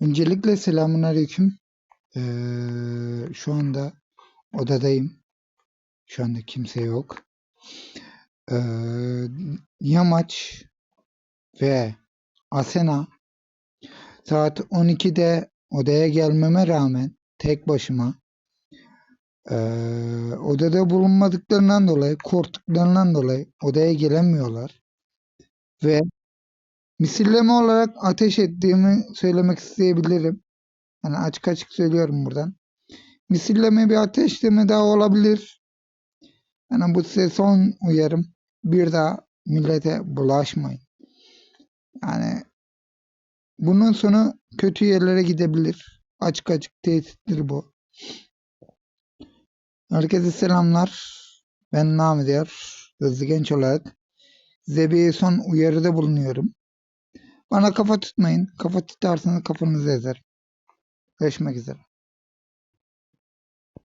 Öncelikle selamünaleyküm. Ee, şu anda odadayım. Şu anda kimse yok. Ee, Yamaç ve Asena saat 12'de odaya gelmeme rağmen tek başıma ee, odada bulunmadıklarından dolayı, korktuklarından dolayı odaya gelemiyorlar. Ve misilleme olarak ateş ettiğimi söylemek isteyebilirim. Yani açık açık söylüyorum buradan. Misilleme bir ateşleme daha olabilir. Yani bu size son uyarım. Bir daha millete bulaşmayın. Yani bunun sonu kötü yerlere gidebilir. Açık açık tehdittir bu. Herkese selamlar. Ben Namık Hızlı Genç olarak size bir son uyarıda bulunuyorum. Bana kafa tutmayın. Kafa tutarsanız kafanızı ezer. Görüşmek üzere.